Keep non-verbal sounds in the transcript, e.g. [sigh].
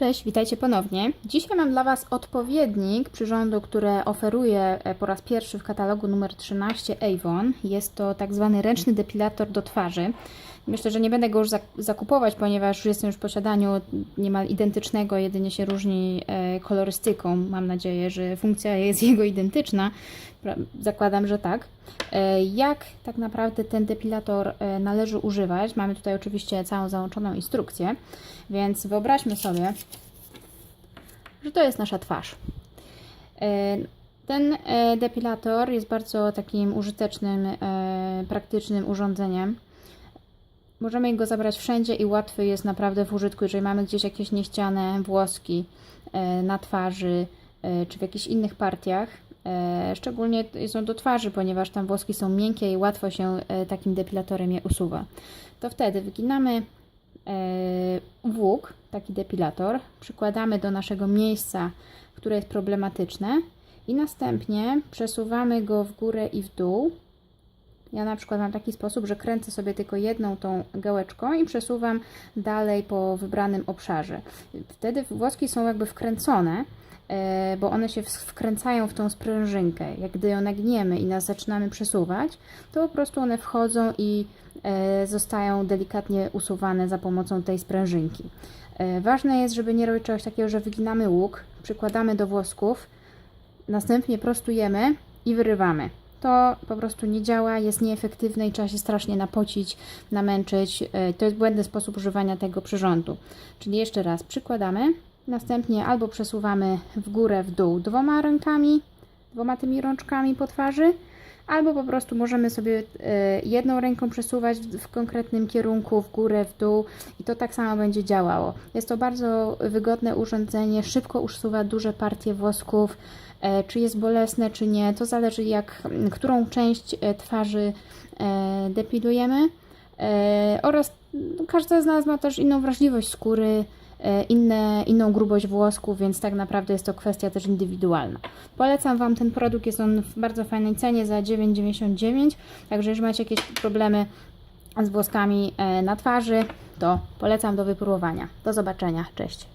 Cześć, witajcie ponownie. Dzisiaj mam dla Was odpowiednik przyrządu, które oferuje e, po raz pierwszy w katalogu numer 13 Avon. Jest to tak zwany ręczny depilator do twarzy. Myślę, że nie będę go już zak- zakupować, ponieważ już jestem już w posiadaniu niemal identycznego, jedynie się różni e, kolorystyką. Mam nadzieję, że funkcja jest [laughs] jego identyczna. Zakładam, że tak. E, Jak tak naprawdę ten depilator e, należy używać? Mamy tutaj oczywiście całą załączoną instrukcję, więc wyobraźmy sobie, że to jest nasza twarz. Ten depilator jest bardzo takim użytecznym, praktycznym urządzeniem. Możemy go zabrać wszędzie i łatwy jest naprawdę w użytku, jeżeli mamy gdzieś jakieś niechciane włoski e, na twarzy e, czy w jakichś innych partiach. E, Szczególnie są do twarzy, ponieważ tam włoski są miękkie i łatwo się takim depilatorem je usuwa. To wtedy wyginamy włók, taki depilator, przykładamy do naszego miejsca, które jest problematyczne i następnie przesuwamy go w górę i w dół. Ja na przykład mam taki sposób, że kręcę sobie tylko jedną tą gałeczką i przesuwam dalej po wybranym obszarze. Wtedy włoski są jakby wkręcone, e, bo one się wkręcają w tą sprężynkę. Jak gdy ją nagniemy i nas zaczynamy przesuwać, to po prostu one wchodzą i e, zostają delikatnie usuwane za pomocą tej sprężynki. E, Ważne jest, żeby nie robić czegoś takiego, że wyginamy łuk, przykładamy do włosków, następnie prostujemy i wyrywamy. To po prostu nie działa, jest nieefektywne i trzeba się strasznie napocić, namęczyć. E, To jest błędny sposób używania tego przyrządu. Czyli jeszcze raz przykładamy, następnie albo przesuwamy w górę, w dół dwoma rękami, dwoma tymi rączkami po twarzy, albo po prostu możemy sobie e, jedną ręką przesuwać w, konkretnym kierunku, w górę, w dół i to tak samo będzie działało. Jest to bardzo wygodne urządzenie, szybko usuwa duże partie włosków, e, czy jest bolesne, czy nie. To zależy jak, którą część e, twarzy depilujemy oraz każda z nas ma też inną wrażliwość skóry, inne, inną grubość włosków, więc tak naprawdę jest to kwestia też indywidualna. Polecam Wam ten produkt, jest on w bardzo fajnej cenie za 9,99, także jeżeli macie jakieś problemy z włoskami e, na twarzy, to polecam do wypróbowania. Do zobaczenia, cześć!